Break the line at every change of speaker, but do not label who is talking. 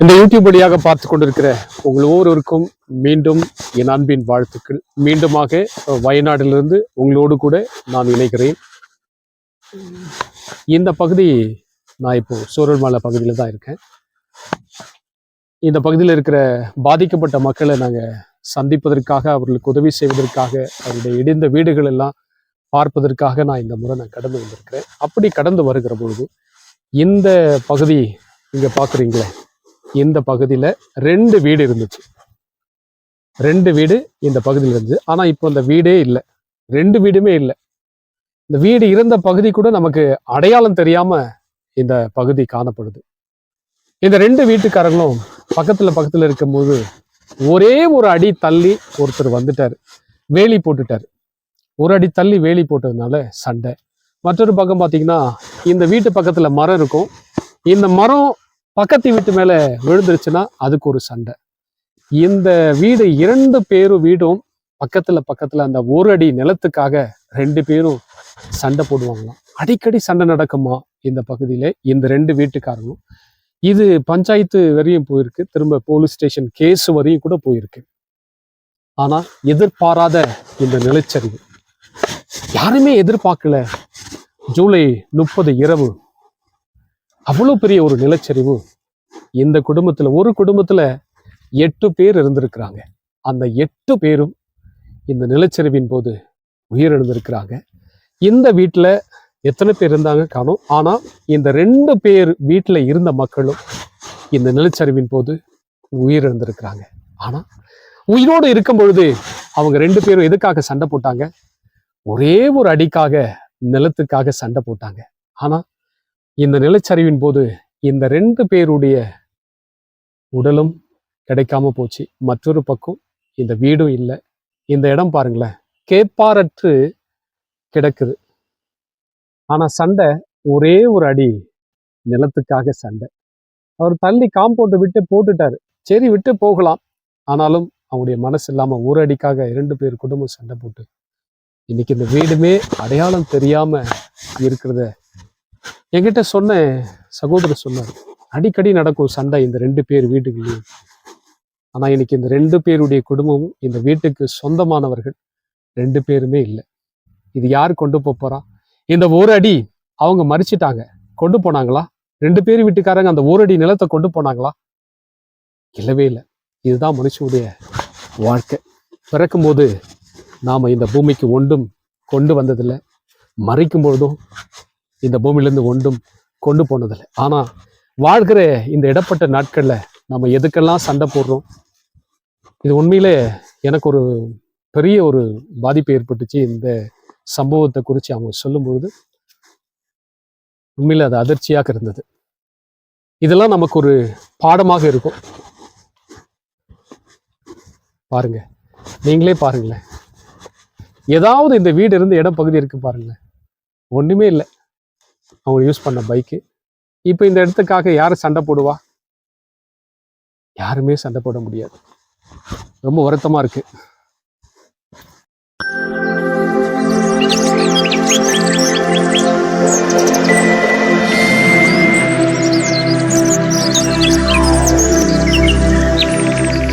இந்த யூடியூப் வழியாக பார்த்து கொண்டிருக்கிற உங்கள் ஒவ்வொருவருக்கும் மீண்டும் என் அன்பின் வாழ்த்துக்கள். மீண்டுமாக அஹ், வயநாட்டிலிருந்து உங்களோடு கூட நான் இணைகிறேன். இந்த பகுதி நான் இப்போ சூரல்மலை பகுதியில் தான் இருக்கேன். இந்த பகுதியில் இருக்கிற பாதிக்கப்பட்ட மக்களை நாங்கள் சந்திப்பதற்காக அவர்களுக்கு உதவி செய்வதற்காக அவருடைய இடிந்த வீடுகள் எல்லாம் பார்ப்பதற்காக நான் இந்த முறை நான் கடந்து வந்திருக்கிறேன். அப்படி கடந்து வருகிற பொழுது இந்த பகுதி இங்கே பார்க்குறீங்களே? இந்த பகுதியில் ரெண்டு வீடு இருந்துச்சு. ரெண்டு வீடு இந்த பகுதியில் இருந்துச்சு. ஆனால் இப்போ அந்த வீடே இல்லை. ரெண்டு வீடுமே இல்லை. இந்த வீடு இருந்த பகுதி கூட நமக்கு அடையாளம் தெரியாமல் இந்த பகுதி காணப்படுது. இந்த ரெண்டு வீட்டுக்காரங்களும் பக்கத்தில் பக்கத்தில் இருக்கும்போது ஒரே ஒரு அடி தள்ளி ஒருத்தர் வந்துட்டார். வேலி போட்டுட்டார். ஒரு அடி தள்ளி வேலி போட்டதுனால சண்டை. மற்றொரு பக்கம் பார்த்தீங்கன்னா இந்த வீட்டு பக்கத்தில் மரம் இருக்கும். இந்த மரம் பக்கத்து வீட்டு மேலே விழுந்துருச்சுன்னா அதுக்கு ஒரு சண்டை. இந்த வீடு இரண்டு பேரும் வீடும் பக்கத்தில் பக்கத்தில் அந்த ஒரு அடி நிலத்துக்காக ரெண்டு பேரும் சண்டை போடுவாங்களாம். அடிக்கடி சண்டை நடக்குமா இந்த பகுதியில்? இந்த ரெண்டு வீட்டுக்காரங்களும். இது பஞ்சாயத்து வரையும் போயிருக்கு. திரும்ப போலீஸ் ஸ்டேஷன் கேஸ் வரையும் கூட போயிருக்கு. ஆனால் எதிர்பாராத இந்த நிலச்சரிவு. யாருமே எதிர்பார்க்கல ஜூலை முப்பது இரவு. அவ்வளோ பெரிய ஒரு நிலச்சரிவு இந்த குடும்பத்தில் ஒரு குடும்பத்தில் எட்டு பேர் இருந்திருக்கிறாங்க. அந்த எட்டு பேரும் இந்த நிலச்சரிவின் போது உயிரிழந்திருக்கிறாங்க. இந்த வீட்டில் எத்தனை பேர் இருந்தாங்க காணும். ஆனால் இந்த ரெண்டு பேர் வீட்டில் இருந்த மக்களும் இந்த நிலச்சரிவின் போது உயிரிழந்திருக்கிறாங்க. ஆனால் உயிரோடு இருக்கும் பொழுது அவங்க ரெண்டு பேரும் எதுக்காக சண்டை போட்டாங்க? ஒரே ஒரு அடிக்காக நிலத்துக்காக சண்டை போட்டாங்க. ஆனால் இந்த நிலச்சரிவின் போது இந்த ரெண்டு பேருடைய உடலும் கிடைக்காம போச்சு. மற்றொரு பக்கம் இந்த வீடும் இல்லை. இந்த இடம் பாருங்களேன். கேப்பாரற்று கிடக்குது. ஆனால் சண்டை ஒரே ஒரு அடி நிலத்துக்காக சண்டை. அவர் தள்ளி காம்பவுண்டை விட்டு போட்டுட்டாரு. சரி விட்டு போகலாம். ஆனாலும் அவருடைய மனசு இல்லாமல் ஒரு அடிக்காக இரண்டு பேர் குடும்பம் சண்டை போட்டு இன்னைக்கு இந்த வீடுமே அடையாளம் தெரியாம இருக்கிறத என்கிட்ட சொன்ன சகோதரர் சொன்னார். அடிக்கடி நடக்கும் சண்டை இந்த ரெண்டு பேர் வீட்டுக்குள்ளேயும் ஆனால் இன்னைக்கு இந்த ரெண்டு பேருடைய குடும்பமும் இந்த வீட்டுக்கு சொந்தமானவர்கள் ரெண்டு பேருமே இல்லை. இது யார் கொண்டு போறா? இந்த ஒரு அடி அவங்க மறிச்சிட்டாங்க. கொண்டு போனாங்களா? ரெண்டு பேர் வீட்டுக்காரங்க அந்த ஒரு அடி நிலத்தை கொண்டு போனாங்களா? இல்லவே இல்லை. இதுதான் மனுஷனுடைய வாழ்க்கை. பிறக்கும் போது நாம் இந்த பூமிக்கு ஒன்றும் கொண்டு வந்ததில்லை. மறைக்கும் பொழுதும் இந்த பூமியிலேருந்து ஒன்றும் கொண்டு போனதில்லை. ஆனால் வாழ்கிற இந்த இடப்பட்ட நாட்களில் நம்ம எதுக்கெல்லாம் சண்டை போடுறோம்? இது உண்மையிலே எனக்கு ஒரு பெரிய ஒரு பாதிப்பு ஏற்பட்டுச்சு. இந்த சம்பவத்தை குறித்து அவங்க சொல்லும்பொழுது உண்மையில் அது அதிர்ச்சியாக இருந்தது. இதெல்லாம் நமக்கு ஒரு பாடமாக இருக்கும். பாருங்க. நீங்களே பாருங்களேன். ஏதாவது இந்த வீடு இருந்து இடம் பகுதி இருக்கு பாருங்களேன். ஒன்றுமே இல்லை. அவங்க யூஸ் பண்ண பைக்கு இப்போ இந்த இடத்துக்காக யார் சண்டை போடுவா? யாருமே சண்டை போட முடியாது. ரொம்ப வருத்தமா இருக்கு.